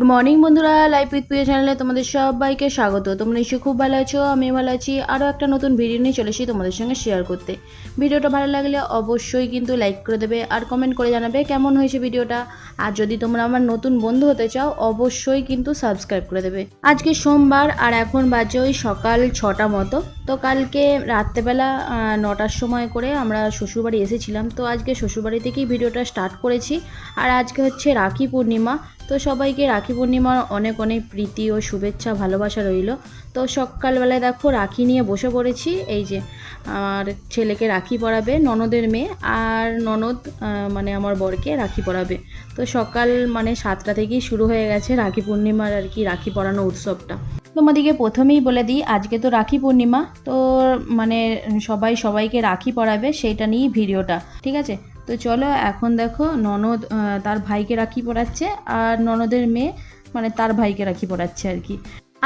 Good morning বন্ধুরা। Life with প্রিয় চ্যানেলে তোমাদের সবাইকে স্বাগত। তোমরা নিশ্চয়ই খুব ভালো আছো আমি ভালো আছি। আরও একটা নতুন ভিডিও নিয়ে চলে এসেছি তোমাদের সঙ্গে শেয়ার করতে। ভিডিওটা ভালো লাগলে অবশ্যই কিন্তু লাইক করে দেবে আর কমেন্ট করে জানাবে কেমন হয়েছে ভিডিওটা। আর যদি তোমরা আমার নতুন বন্ধু হতে চাও, অবশ্যই কিন্তু সাবস্ক্রাইব করে দেবে। আজকে সোমবার আর এখন বাজে ওই সকাল ছটা মতো। তো কালকে রাত্রেবেলা নটার সময় করে আমরা শ্বশুরবাড়ি এসেছিলাম। তো আজকে শ্বশুরবাড়ি থেকেই ভিডিওটা স্টার্ট করেছি। আর আজকে হচ্ছে রাখি পূর্ণিমা। তো সবাইকে রাখি পূর্ণিমার অনেক অনেক প্রীতি ও শুভেচ্ছা, ভালোবাসা রইল। তো সকালবেলায় দেখো রাখি নিয়ে বসে পড়েছি, এই যে আমার ছেলেকে রাখি পরাবে, ননদের মেয়ে আর ননদ মানে আমার বরকে রাখি পরাবে। তো সকাল মানে সাতটা থেকেই শুরু হয়ে গেছে রাখি পূর্ণিমার আর কি রাখি পরানো উৎসবটা। তোমাদিকে প্রথমেই বলে দিই, আজকে তো রাখি পূর্ণিমা, তো মানে সবাই সবাইকে রাখি পরাবে, সেইটা নিয়েই ভিডিওটা, ঠিক আছে? তো চলো এখন দেখো ননদ তার ভাইকে রাখি পড়াচ্ছে আর ননদের মেয়ে মানে তার ভাইকে রাখি পড়াচ্ছে আর কি।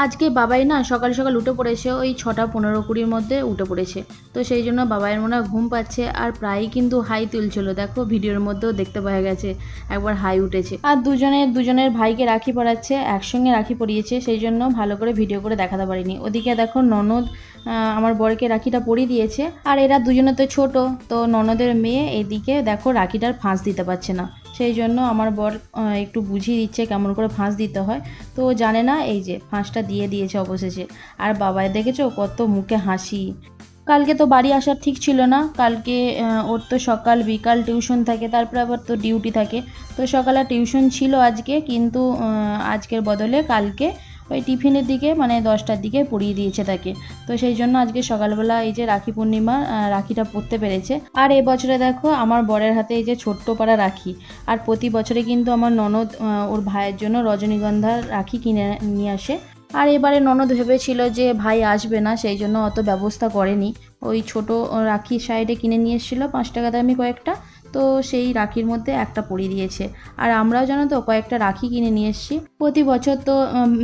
আজকে বাবাই না সকাল সকাল উঠে পড়েছে, ওই ছটা পনেরো কুড়ির মধ্যে উঠে পড়েছে। তো সেই জন্য বাবাইয়ের মনে ঘুম পাচ্ছে আর প্রায়ই কিন্তু হাই তুলছিল। দেখো ভিডিওর মধ্যেও দেখতে পাওয়া গেছে, একবার হাই উঠেছে। আর দুজনে দুজনের ভাইকে রাখি পড়াচ্ছে, একসঙ্গে রাখি পরিয়েছে সেই জন্য ভালো করে ভিডিও করে দেখাতে পারিনি। ওদিকে দেখো ননদ আমার বরকে রাখিটা পরিয়ে দিয়েছে। আর এরা দুজনে তো ছোট, তো ননদের মেয়ে এদিকে দেখো রাখিটার ফাঁস দিতে পারছে না। সেই জন্য আমার বর একটু বুঝিয়ে দিচ্ছে কেমন করে ফাঁস দিতে হয়। তো জানে না, এই যে ফাঁসটা দিয়ে দিয়েছে অবশেষে। আর বাবায় দেখেছ কত মুখে হাসি। কালকে তো বাড়ি আসার ঠিক ছিল না। কালকে ওর তো সকাল, বিকাল টিউশন থাকে, তারপরে আবার তো ডিউটি থাকে। তো সকালে টিউশন ছিল আজকে, কিন্তু আজকের বদলে কালকে ওই টিফিনের দিকে মানে দশটার দিকে পড়িয়ে দিয়েছে তাকে। তো সেই জন্য আজকে সকালবেলা এই যে রাখি পূর্ণিমা রাখিটা পরতে পেরেছে। আর এবছরে দেখো, আমার বরের হাতে এই যে ছোট্ট পাড়া রাখি। আর প্রতি বছরে কিন্তু আমার ননদ ওর ভাইয়ের জন্য রজনীগন্ধার রাখি কিনে নিয়ে আসে। আর এবারে ননদ ভেবেছিল যে ভাই আসবে না, সেই জন্য অত ব্যবস্থা করেনি। ওই ছোট রাখির সাইডে কিনে নিয়ে এসেছিল, পাঁচ টাকা দামি কয়েকটা। তো সেই রাখির মধ্যে একটা পরিয়ে দিয়েছে। আর আমরাও জানো তো, কয়েকটা রাখি কিনে নিয়ে এসেছি। প্রতি বছর তো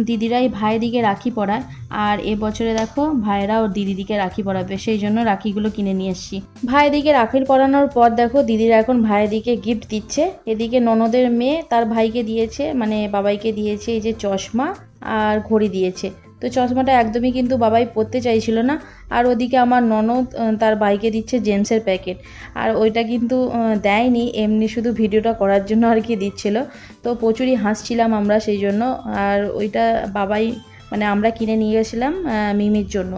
দিদিরাই ভাইদিকে রাখি পরায়। আর এবছরে দেখো ভাইরা ওর দিদিদিকে রাখি পরাবে। সেই জন্য রাখিগুলো কিনে নিয়ে এসেছি। ভাইদিকে রাখি পরানোর পর দেখো, দিদিরা এখন ভাইদিকে গিফট দিচ্ছে। এদিকে ননদের মেয়ে তার ভাইকে দিয়েছে মানে বাবাইকে দিয়েছে এই যে চশমা আর ঘড়ি দিয়েছে। তো চশমাটা একদমই কিন্তু বাবাই পরতে চাইছিল না। আর ওদিকে আমার ননদ তার বাইকে দিচ্ছে জেমসের প্যাকেট। আর ওইটা কিন্তু দেয়নি, এমনি শুধু ভিডিওটা করার জন্য আর কি দিচ্ছিল। তো প্রচুরই হাসছিলাম আমরা সেই জন্য। আর ওইটা বাবাই মানে আমরা কিনে নিয়ে গেছিলাম মিমির জন্য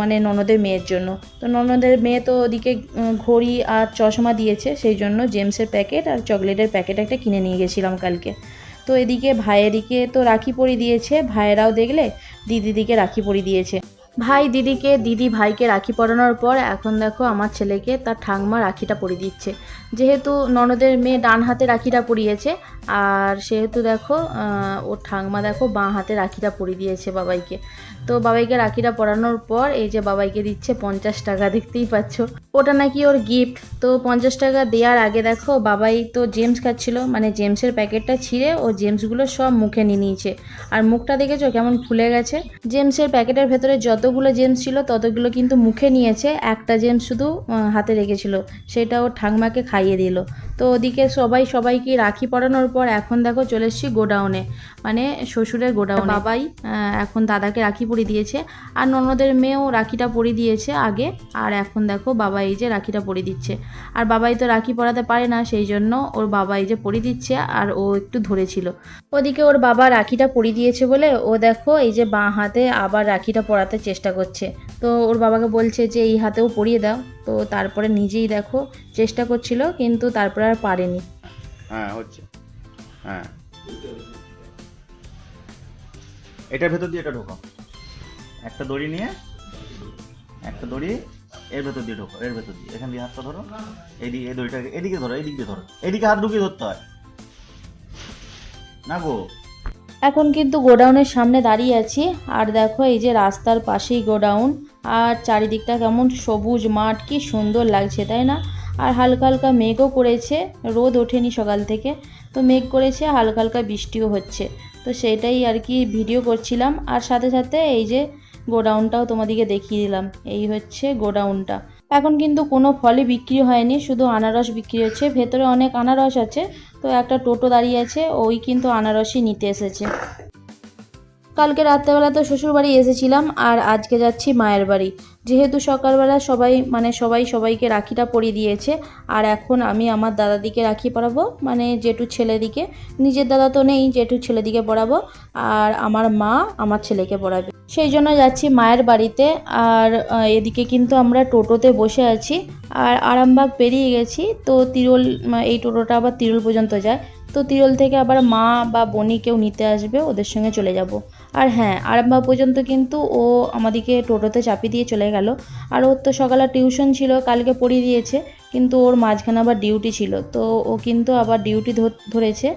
মানে ননদের মেয়ের জন্য। তো ননদের মেয়ে তো ওদিকে ঘড়ি আর চশমা দিয়েছে, সেই জন্য জেমসের প্যাকেট আর চকলেটের প্যাকেট একটা কিনে নিয়ে গেছিলাম কালকে। তো এদিকে ভাইয়ের দিকে তো রাখি পরিয়ে দিয়েছে ভাইয়েরাও দেখলে দিদিদিকে রাখি পরিয়ে দিয়েছে। ভাই দিদিকে দিদি ভাইকে রাখি পরানোর পর এখন দেখো আমার ছেলেকে তার ঠাংমা রাখিটা পরিয়ে দিচ্ছে। যেহেতু ননদের মেয়ে ডান হাতে রাখিটা পরিয়েছে, আর সেহেতু দেখো ওর ঠাংমা দেখো বাঁ হাতে রাখিটা পরিয়ে দিয়েছে বাবাইকে। তো বাবাইকে রাখিটা পরানোর পর এই যে বাবাইকে দিচ্ছে পঞ্চাশ টাকা, দেখতেই পাচ্ছ। ওটা নাকি ওর গিফট তো পঞ্চাশ টাকা দেওয়ার আগে দেখো বাবাই তো জেমস খাচ্ছিল মানে জেমসের প্যাকেটটা ছিঁড়ে ও জেমসগুলো সব মুখে নিয়ে নিয়েছে। আর মুখটা দেখেছ কেমন ফুলে গেছে? জেমসের প্যাকেটের ভেতরে যতগুলো জেমস ছিল, ততগুলো কিন্তু মুখে নিয়েছে। একটা জেমস শুধু হাতে রেখেছিল। সেটা ও ঠাকমাকে খাইয়ে দিল। তো ওদিকে সবাই সবাইকে রাখি পরানোর পর এখন দেখো চলে এসেছি গোডাউনে। মানে শ্বশুরের গোডাউনে। বাবাই? এখন দাদাকে রাখি পরিয়ে দিয়েছে। আর ননদের মেয়েও রাখিটা পরিয়ে দিয়েছে আগে। আর এখন দেখো বাবা এই যে রাখিটা পরিয়ে দিচ্ছে। আর বাবাই তো রাখি পরাতে পারে না সেই জন্য ওর বাবা এই যে পরিয়ে দিচ্ছে আর ও একটু ধরেছিল। ওদিকে ওর বাবা রাখিটা পরিয়ে দিয়েছে বলে ও দেখো এই যে বাঁ হাতে আবার রাখিটা পরাতে চেষ্টা করছে। তো ওর বাবাকে বলছে যে এই হাতেও পরিয়ে দাও। তো তারপরে নিজেই দেখো চেষ্টা করছিল কিন্তু তারপরে আর পারেনি। হ্যাঁ হচ্ছে। হ্যাঁ। এটার ভেতর দিয়ে এটা ঢোকাও। একটা দড়ি নিয়ে একটা দড়ি এর ভেতর দিয়ে ঢোকো এর ভেতর দিয়ে। এখান দিয়ে হাতটা ধরো। এদিকে এই দড়িটাকে এদিকে ধরো এদিক দিয়ে ধরো। এদিকে হাত ঢুকিয়ে ধরতে হয়। না গো। এখন কিন্তু গোডাউনের সামনে দাঁড়িয়ে আছি। আর দেখো এই যে রাস্তার পাশেই গোডাউন। আর চারিদিকটা কেমন সবুজ মাঠ কি সুন্দর লাগছে তাই না? আর হালকা হালকা মেঘও করেছে, রোদ ওঠেনি সকাল থেকে। তো মেঘ করেছে, হালকা হালকা বৃষ্টিও হচ্ছে। তো সেটাই আর কি ভিডিও করছিলাম। আর সাথে সাথে এই যে গোডাউনটাও তোমাদেরকে দেখিয়ে দিলাম। এই হচ্ছে গোডাউনটা। এখন কিন্তু কোনো ফলই বিক্রি হয়নি, শুধু আনারস বিক্রি হচ্ছে। ভেতরে অনেক আনারস আছে, তো একটা টোটো দাঁড়িয়ে আছে, ওই কিন্তু আনারসই নিতে এসেছে। কালকে রাত্রেবেলা তো শ্বশুরবাড়ি এসেছিলাম আর আজকে যাচ্ছি মায়ের বাড়ি। যেহেতু সকালবেলা সবাই মানে সবাই সবাইকে রাখিটা পরিয়ে দিয়েছে, আর এখন আমি আমার দাদাদিকে রাখি পরাবো মানে জেঠুর ছেলেদিকে। নিজের দাদা তো নেই, জেঠুর ছেলেদিকে পরাবো আর আমার মা আমার ছেলেকে পড়াবে। সেই জন্য যাচ্ছি মায়ের বাড়িতে, আর এদিকে কিন্তু আমরা টোটোতে বসে আছি, আর আরামবাগ পেরিয়ে গেছি, তো তিরুল এই টোটোটা আবার তিরুল পর্যন্ত যায়। তো তিরুল থেকে আবার মা বা বনি কেউ নিতে আসবে, ওদের সঙ্গে চলে যাব। আর হ্যাঁ আরামবা পর্যন্ত কিন্তু ও আমাদেরকে টোটোতে চাপিয়ে দিয়ে চলে গেল। আর ওর তো সকালে টিউশন ছিল, কালকে পড়িয়ে দিয়েছে, কিন্তু ওর মাঝখানে আবার ডিউটি ছিল। তো ও কিন্তু আবার ডিউটি ধরেছে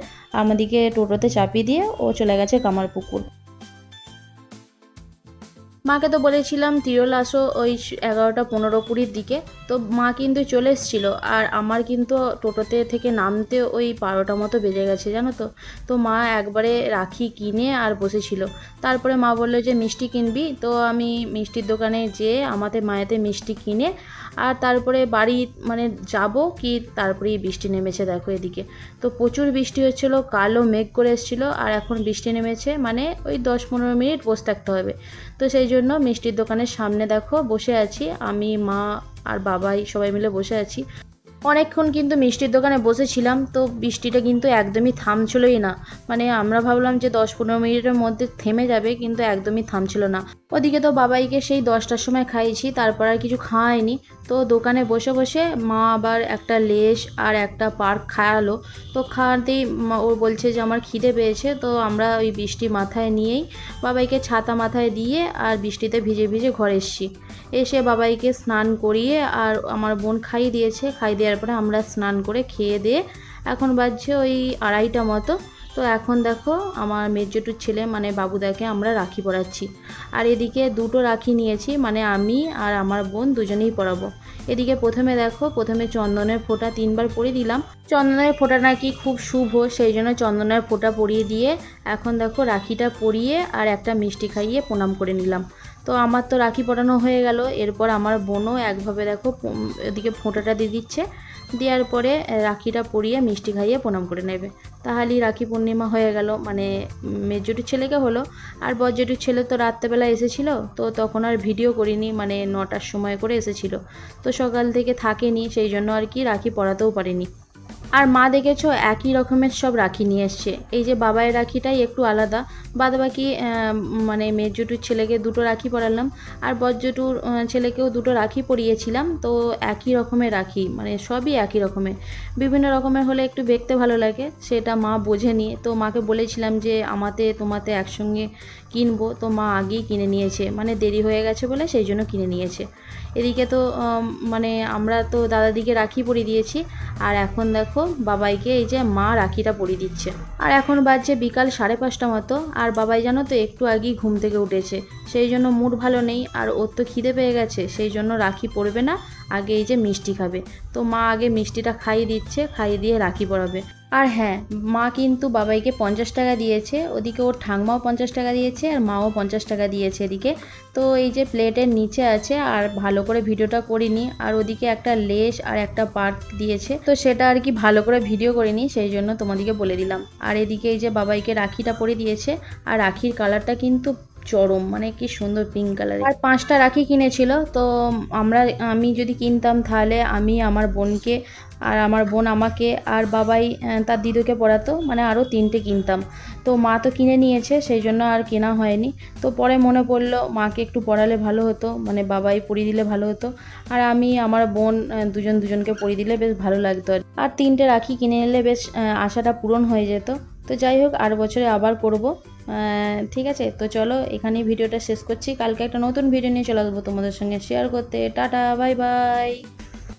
আমাদেরকে টোটোতে চাপিয়ে দিয়ে ও চলে গেছে কামারপুকুর। মাকে তো বলেছিলাম, তিরল আসো ওই এগারোটা পনেরো কুড়ির দিকে। তো মা কিন্তু চলে এসেছিল, আর আমার কিন্তু টোটোতে থেকে নামতে ওই বারোটা মতো বেজে গেছে, জানো তো? তো মা একবারে রাখি কিনে আর বসেছিল। তারপরে মা বলল যে, মিষ্টি কিনবি? তো আমি মিষ্টির দোকানে যেয়ে আমাদের মায়েতে মিষ্টি কিনে, আর তারপরে বাড়ি মানে যাব কি তারপরেই বৃষ্টি নেমেছে দেখো এদিকে। তো প্রচুর বৃষ্টি হচ্ছিল, কালো মেঘ করে এসেছিল, আর এখন বৃষ্টি নেমেছে মানে ওই দশ পনেরো মিনিট বসে থাকতে হবে। তো সেই জন্য মিষ্টির দোকানের সামনে দেখো, বসে আছি। আমি, মা আর বাবাই সবাই মিলে বসে আছি। অনেকক্ষণ কিন্তু মিষ্টির দোকানে বসেছিলাম, তো বৃষ্টিটা কিন্তু একদমই থামছিলই না। মানে আমরা ভাবলাম যে দশ পনেরো মিনিটের মধ্যে থেমে যাবে, কিন্তু একদমই থামছিল না। ওদিকে তো বাবাইকে সেই দশটার সময় খাইয়েছি, তারপর আর কিছু খাওয়াইনি। তো দোকানে বসে বসে মা আবার একটা লেশ আর একটা পার্ক খাওয়ালো। তো খাওয়াতেই ও বলছে যে আমার খিদে পেয়েছে, তো আমরা ওই বৃষ্টি মাথায় নিয়েই বাবাইকে ছাতা মাথায় দিয়ে আর বৃষ্টিতে ভিজে ভিজে ঘরে এসেছি। এসে বাবাইকে স্নান করিয়ে আর আমার বোন খাইয়ে দিয়েছে, খাইয়ে দেওয়ার পরে আমরা স্নান করে খেয়ে দিয়ে এখন বাজছে ওই আড়াইটা মতো। তো এখন দেখো আমার মেজোটুর ছেলে মানে বাবুদাকে আমরা রাখি পরাচ্ছি। আর এদিকে দুটো রাখি নিয়েছি মানে আমি আর আমার বোন দুজনেই পরাবো। এদিকে প্রথমে দেখো, প্রথমে চন্দনের ফোঁটা তিনবার পরিয়ে দিলাম। চন্দনের ফোঁটা নাকি খুব শুভ, সেই জন্য চন্দনের ফোঁটা পরিয়ে দিয়ে এখন দেখো রাখিটা পরিয়ে আর একটা মিষ্টি খাইয়ে প্রণাম করে নিলাম। তো আমার তো রাখি পরানো হয়ে গেল, এরপর আমার বোনও একভাবে দেখো এদিকে ফোঁটাটা দিয়ে দিচ্ছে। দেওয়ার পরে রাখিটা পরিয়ে মিষ্টি খাইয়ে প্রণাম করে নেবে। তাহলেই রাখি পূর্ণিমা হয়ে গেল। মানে মেজরির ছেলেকে হলো। আর বজ্রটির ছেলে তো রাত্রেবেলা এসেছিল, তো তখন আর ভিডিও করিনি মানে নটার সময় করে এসেছিল। তো সকাল থেকে থাকেনি, সেই জন্য আর কি রাখি পড়াতেও পারিনি। আর মা দেখেছ একই রকমের সব রাখি নিয়ে এসছে। এই যে বাবাই রাখিটাই একটু আলাদা। বাদ বাকি মানে মেজুটুর ছেলেকে দুটো রাখি পরালাম। আর বজ্জটুর ছেলেকেও দুটো রাখি পরিয়েছিলাম। তো একই রকমের রাখি মানে সবই একই রকমের। বিভিন্ন রকমের হলে একটু দেখতে ভালো লাগে, সেটা মা বোঝেনি। তো মাকে বলেছিলাম যে আমাতে, তোমাতে একসঙ্গে কিনবো। তো মা আগেই কিনে নিয়েছে। মানে দেরি হয়ে গেছে বলে সেই জন্য কিনে নিয়েছে। এদিকে তো মানে আমরা তো দাদাদিকে রাখি পরিয়ে দিয়েছি। আর এখন দেখো বাবাইকে এই যে মা রাখিটা পরিয়ে দিচ্ছে। আর এখন বাজছে বিকাল সাড়ে পাঁচটা মতো। আর বাবাই জানো তো একটু আগেই ঘুম থেকে উঠেছে। সেই জন্য মুড ভালো নেই। আর ওর তো খিদে পেয়ে গেছে। সেই জন্য রাখি পরবে না। আগে এই যে মিষ্টি খাবে। তো মা আগে মিষ্টিটা খাইয়ে দিচ্ছে। খাইয়ে দিয়ে রাখি পরাবে। আর হ্যাঁ মা কিন্তু বাবাইকে পঞ্চাশ টাকা দিয়েছে, ওদিকে ওর ঠাংমাও পঞ্চাশ টাকা দিয়েছে আর মাও পঞ্চাশ টাকা দিয়েছে এদিকে। তো এই যে প্লেটের নিচে আছে আর ভালো করে ভিডিওটা করিনি, আর ওদিকে একটা লেস আর একটা পার্ট দিয়েছে। তো সেটা আর কি ভালো করে ভিডিও করিনি, সেই জন্য তোমাদেরকে বলে দিলাম। আর এদিকে এই যে বাবাইকে রাখিটা পরে দিয়েছে, আর রাখির কালারটা কিন্তু চরম মানে কি সুন্দর পিঙ্ক কালার আর পাঁচটা রাখি কিনেছিল, তো আমরা, আমি যদি কিনতাম তাহলে আমি, আমার বোনকে আর আমার বোন আমাকে আর বাবাই তার দিদুকে পড়াতো মানে আরও তিনটে কিনতাম। তো মা তো কিনে নিয়েছে, সেই জন্য আর কেনা হয়নি। তো পরে মনে পড়ল, মাকে একটু পড়ালে ভালো হতো মানে বাবাই পরিয়ে দিলে ভালো হতো। আর আমি, আমার বোন দুজন দুজনকে পরিয়ে দিলে বেশ ভালো লাগতো আর তিনটে রাখি কিনে নিলে বেশ আশাটা পূরণ হয়ে যেত। তো যাই হোক, আর বছরে আবার করব। ঠিক আছে? তো চলো, এখানেই ভিডিওটা শেষ করছি। কালকে একটা নতুন ভিডিও নিয়ে চলে আসব তোমাদের সঙ্গে। শেয়ার করতে। Tata bye bye